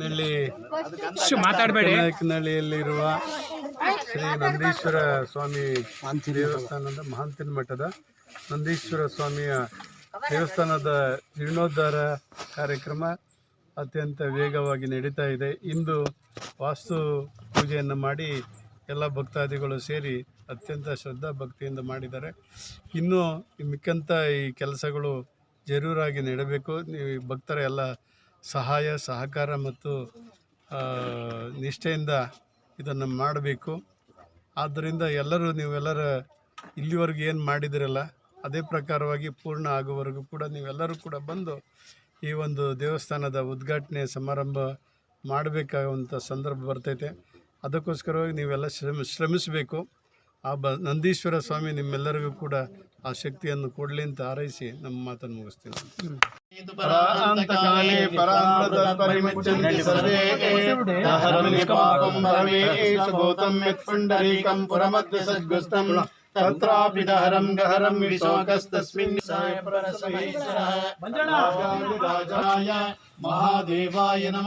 ನಲ್ಲಿ ಮಾತಾಡಬೇಡಿ. ನಾಯಕನಹಳ್ಳಿಯಲ್ಲಿರುವ ಶ್ರೀ ನಂದೀಶ್ವರ ಸ್ವಾಮಿ ದೇವಸ್ಥಾನದ ಮಹಾಂತಿನ ಮಠದ ನಂದೀಶ್ವರ ಸ್ವಾಮಿಯ ದೇವಸ್ಥಾನದ ಜೀರ್ಣೋದ್ಧಾರ ಕಾರ್ಯಕ್ರಮ ಅತ್ಯಂತ ವೇಗವಾಗಿ ನಡೀತಾ ಇದೆ. ಇಂದು ವಾಸ್ತು ಪೂಜೆಯನ್ನು ಮಾಡಿ ಎಲ್ಲ ಭಕ್ತಾದಿಗಳು ಸೇರಿ ಅತ್ಯಂತ ಶ್ರದ್ಧಾ ಭಕ್ತಿಯಿಂದ ಮಾಡಿದ್ದಾರೆ. ಇನ್ನೂ ಈ ಮಿಕ್ಕಂಥ ಈ ಕೆಲಸಗಳು ಜರೂರಾಗಿ ನಡಬೇಕು. ನೀವು ಈ ಭಕ್ತರ ಎಲ್ಲ ಸಹಾಯ, ಸಹಕಾರ ಮತ್ತು ನಿಷ್ಠೆಯಿಂದ ಇದನ್ನು ಮಾಡಬೇಕು. ಆದ್ದರಿಂದ ಎಲ್ಲರೂ ನೀವೆಲ್ಲರ ಇಲ್ಲಿವರೆಗೂ ಏನು ಮಾಡಿದಿರಲ್ಲ, ಅದೇ ಪ್ರಕಾರವಾಗಿ ಪೂರ್ಣ ಆಗುವವರೆಗೂ ಕೂಡ ನೀವೆಲ್ಲರೂ ಕೂಡ ಬಂದು ಈ ಒಂದು ದೇವಸ್ಥಾನದ ಉದ್ಘಾಟನೆ ಸಮಾರಂಭ ಮಾಡಬೇಕಾಗುವಂಥ ಸಂದರ್ಭ ಬರ್ತೈತೆ. ಅದಕ್ಕೋಸ್ಕರವಾಗಿ ನೀವೆಲ್ಲ ಶ್ರಮ, ಶ್ರಮಿಸಬೇಕು. ಆ ಬ ನಂದೀಶ್ವರ ಸ್ವಾಮಿ ನಿಮ್ಮೆಲ್ಲರಿಗೂ ಕೂಡ ಆ ಶಕ್ತಿಯನ್ನು ಕೊಡಲಿ ಅಂತ ಹಾರೈಸಿ ನಮ್ಮ ಮಾತನ್ನು ಮುಗಿಸ್ತೀನಿ. ಪರಾಂತಕಾಲೇ ಪರಾಮೃತ ಪರಿಮುಚ್ಯಂತಿ ಮಹಾದೇವಾಯ ದಹರಂ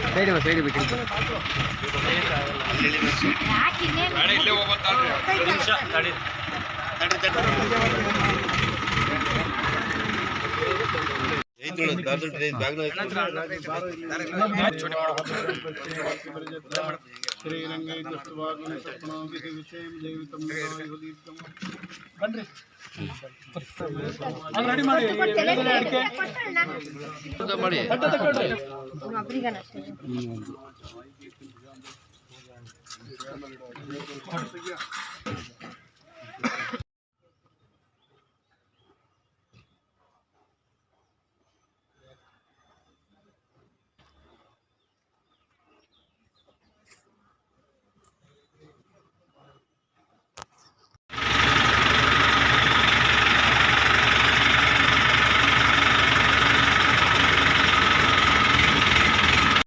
ಮಹಾದೇವಾಯ ನಮಃ ಜೈ ಮಂಗಳಂ ಜಯ ಪಾರ್ವತಿ ಪಾರ್ವತಿ ಶಿವನಮ ಪಾರ್ವತಿ ಮಹಾದೇವ ಬ್ರಹ್ಮಸ್ವರೂಪೇ ರೇಣುಸಿದ್ದೇಶ್ವರ ಶಿವಾಚಾರ್ಯ ಮಹಾಸ್ವಾಮಿ ಎರಡೆರಡು ಕಿಲೋಮೀಟರ್ ಯಾಕೆ ಇನ್ನೇನು ರೆಡಿ ಮಾಡಿ ಒಬ್ರಿಗನಷ್ಟೇ